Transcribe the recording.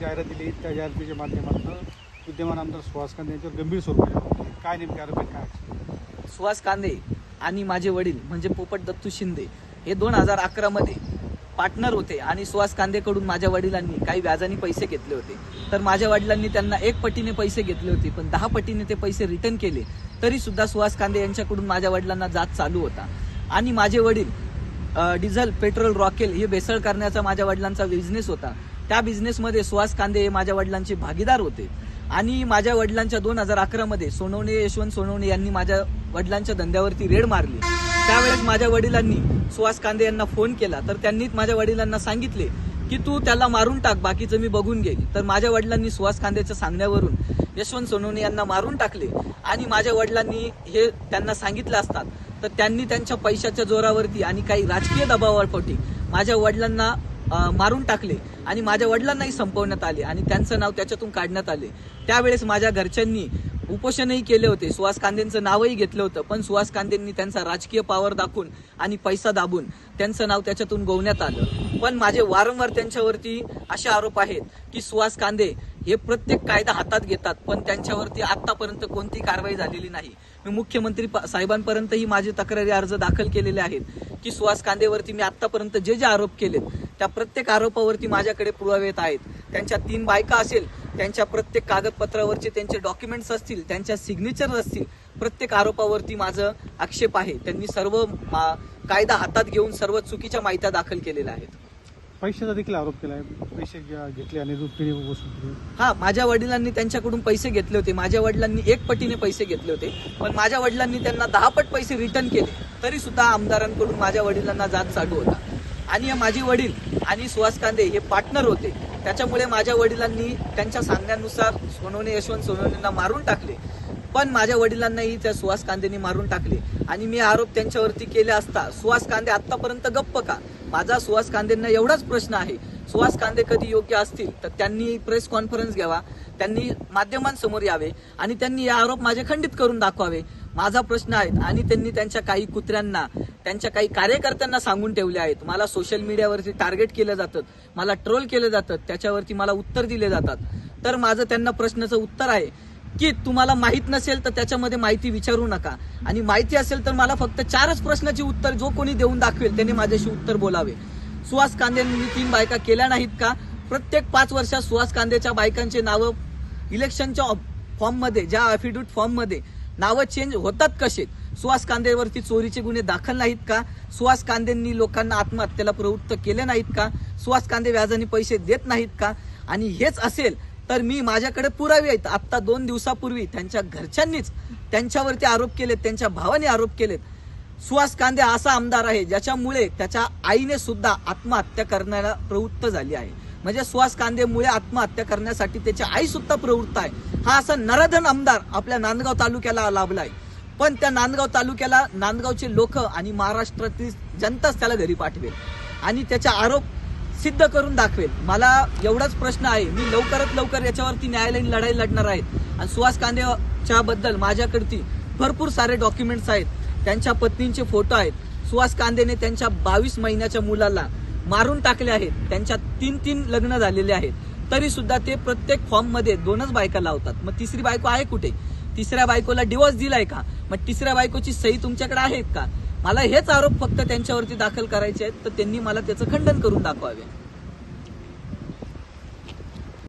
जाहिरात दिली त्या जाहिरातीच्या माध्यमातून विद्यमान आमदार सुहास कांदे यांच्यावर गंभीर स्वरूपाचे काय नेमके आरोप काय सुहास कांदे आणि माझे वडील म्हणजे पोपट दत्तू शिंदे हे दोन हजार अकरामध्ये पार्टनर होते आणि सुहास कांदेकडून माझ्या वडिलांनी काही व्याजाने पैसे घेतले होते. तर माझ्या वडिलांनी त्यांना एक पटीने पैसे घेतले होते पण दहा पटीने ते पैसे रिटर्न केले. तरी सुद्धा सुहास कांदे यांच्याकडून माझ्या वडिलांना जात चालू होता. आणि माझे वडील डिझेल पेट्रोल रॉकेल हे भेसळ करण्याचा माझ्या वडिलांचा बिझनेस होता. त्या बिझनेसमध्ये सुहास कांदे हे माझ्या वडिलांचे भागीदार होते. आणि माझ्या वडिलांच्या दोन हजार अकरा मध्ये सोनवणे यशवंत सोनवणे यांनी माझ्या वडिलांच्या धंद्यावरती रेड मारली. त्यावेळेस माझ्या वडिलांनी सुहास कांदे यांना फोन केला. तर त्यांनी माझ्या वडिलांना सांगितले की तू त्याला मारून टाक बाकीचं मी बघून घेईल. तर माझ्या वडिलांनी सुहास कांदेच्या सांगण्यावरून यशवंत सोनवणे यांना मारून टाकले. आणि माझ्या वडिलांनी हे त्यांना सांगितलं असतात तर त्यांनी त्यांच्या पैशाच्या जोरावरती आणि काही राजकीय दबावापोटी माझ्या वडिलांना मारून टाकले आणि माझ्या वडिलांनाही संपवण्यात आले आणि त्यांचं नाव त्याच्यातून काढण्यात आले. त्यावेळेस माझ्या घरच्यांनी उपोषणही केले होते. सुहास कांदेंचं नावही घेतलं होतं पण सुहास कांदेंनी त्यांचा राजकीय पावर दाखवून आणि पैसा दाबून त्यांचं नाव त्याच्यातून गोवण्यात आलं. पण माझे वारंवार त्यांच्यावरती असे आरोप आहेत की सुहास कांदे हे प्रत्येक कायदा हातात घेतात पण त्यांच्यावरती आतापर्यंत कोणती कारवाई झालेली नाही. मी मुख्यमंत्री साहेबांपर्यंतही माझे तक्रारी अर्ज दाखल केलेले आहेत की सुहास कांदेवरती मी आतापर्यंत जे जे आरोप केलेत त्या प्रत्येक आरोपावरती माझ्याकडे पुरावे येत आहेत. त्यांच्या तीन बायका असेल त्यांच्या प्रत्येक कागदपत्रावरचे त्यांचे डॉक्युमेंट्स असतील त्यांच्या सिग्नेचर असतील प्रत्येक आरोपावरती माझं आक्षेप आहे. त्यांनी सर्व मा- कायदा हातात घेऊन सर्व चुकीच्या माहित्या दाखल केलेल्या आहेत. पैशाचा देखील आरोप केला आहे. पैसे घेतले आणि हा माझ्या वडिलांनी त्यांच्याकडून पैसे घेतले होते. माझ्या वडिलांनी एक पटीने पैसे घेतले होते. पण माझ्या वडिलांनी त्यांना दहा पट पैसे रिटर्न केले. तरी सुद्धा आमदारांकडून माझ्या वडिलांना जात चालू होता. आणि माझे वडील आणि सुहास कांदे हे पार्टनर होते. त्याच्यामुळे माझ्या वडिलांनी त्यांच्या सांगण्यानुसार सोनवणे यशवंत सोनवणेंना मारून टाकले. पण माझ्या वडिलांनाही त्या सुहास कांदेनी मारून टाकले. आणि मी आरोप त्यांच्यावरती केले असता सुहास कांदे आतापर्यंत गप्प का? माझा सुहास कांदेंना एवढाच प्रश्न आहे. सुहास कांदे कधी योग्य असतील तर त्यांनी प्रेस कॉन्फरन्स घ्यावा त्यांनी माध्यमांसमोर यावे आणि त्यांनी या आरोप माझे खंडित करून दाखवावे. माझा प्रश्न आहे आणि त्यांनी त्यांच्या काही कुत्र्यांना त्यांच्या काही कार्यकर्त्यांना सांगून ठेवले आहेत. मला सोशल मीडियावरती टार्गेट केलं जातं मला ट्रोल केलं जातं त्याच्यावरती मला उत्तर दिले जातात. तर माझं त्यांना प्रश्नाचं उत्तर आहे की तुम्हाला माहीत नसेल तर त्याच्यामध्ये माहिती विचारू नका. आणि माहिती असेल तर मला फक्त चारच प्रश्नाची उत्तर जो कोणी देऊन दाखवेल त्याने माझ्याशी उत्तर बोलावे. सुहास कांदेंनी तीन बायका केल्या नाहीत का? प्रत्येक पाच वर्षात सुहास कांदेच्या बायकांचे नावं इलेक्शनच्या फॉर्ममध्ये ज्या अफिडेविट फॉर्ममध्ये नावं चेंज होतात कसे? सुहास कांदेवरती चोरीचे गुन्हे दाखल नाहीत का? सुहास कांदेंनी लोकांना आत्महत्येला प्रवृत्त केले नाहीत का? सुहास कांदे व्याजाने पैसे देत नाहीत का? आणि हेच असेल तर मी माझ्याकडे पुरावे आहेत. आत्ता दोन दिवसापूर्वी त्यांच्या घरच्यांनीच त्यांच्यावरती आरोप केलेत त्यांच्या भावाने आरोप केलेत. सुहास कांदे असा आमदार आहे ज्याच्यामुळे त्याच्या आईने सुद्धा आत्महत्या करण्याला प्रवृत्त झाली आहे. म्हणजे सुहास कांदेमुळे आत्महत्या करण्यासाठी त्याची आई सुद्धा प्रवृत्त आहे. हा असा नराधन आमदार आपल्या नांदगाव तालुक्याला लाभलाय. पण त्या नांदगाव तालुक्याला नांदगावचे लोक आणि महाराष्ट्रातील जनताच त्याला घरी पाठवेल. आणि त्याचा आरोप सिद्ध करून दाखवेल. मला एवढाच प्रश्न आहे. मी लवकरात लवकर याच्यावरती न्यायालयीन लढाई लढणार आहेत आणि सुहास कांदेच्या बद्दल माझ्याकडती भरपूर सारे डॉक्युमेंट्स आहेत. त्यांच्या पत्नींचे फोटो आहेत. सुहास कांदेने त्यांच्या बावीस महिन्याच्या मुलाला मारून टाकले आहेत. त्यांच्या तीन तीन लग्न झालेले आहेत. तरी सुद्धा ते प्रत्येक फॉर्ममध्ये दोनच बायका लावतात. मग तिसरी बायको आहे कुठे? तिसऱ्या बायकोला डिवोर्स दिलाय का? मग तिसऱ्या बायकोची सही तुमच्याकडे आहे का? मला हेच आरोप फक्त त्यांच्यावरती दाखल करायचे आहेत. तर त्यांनी मला त्याचं खंडन करून दाखवावे.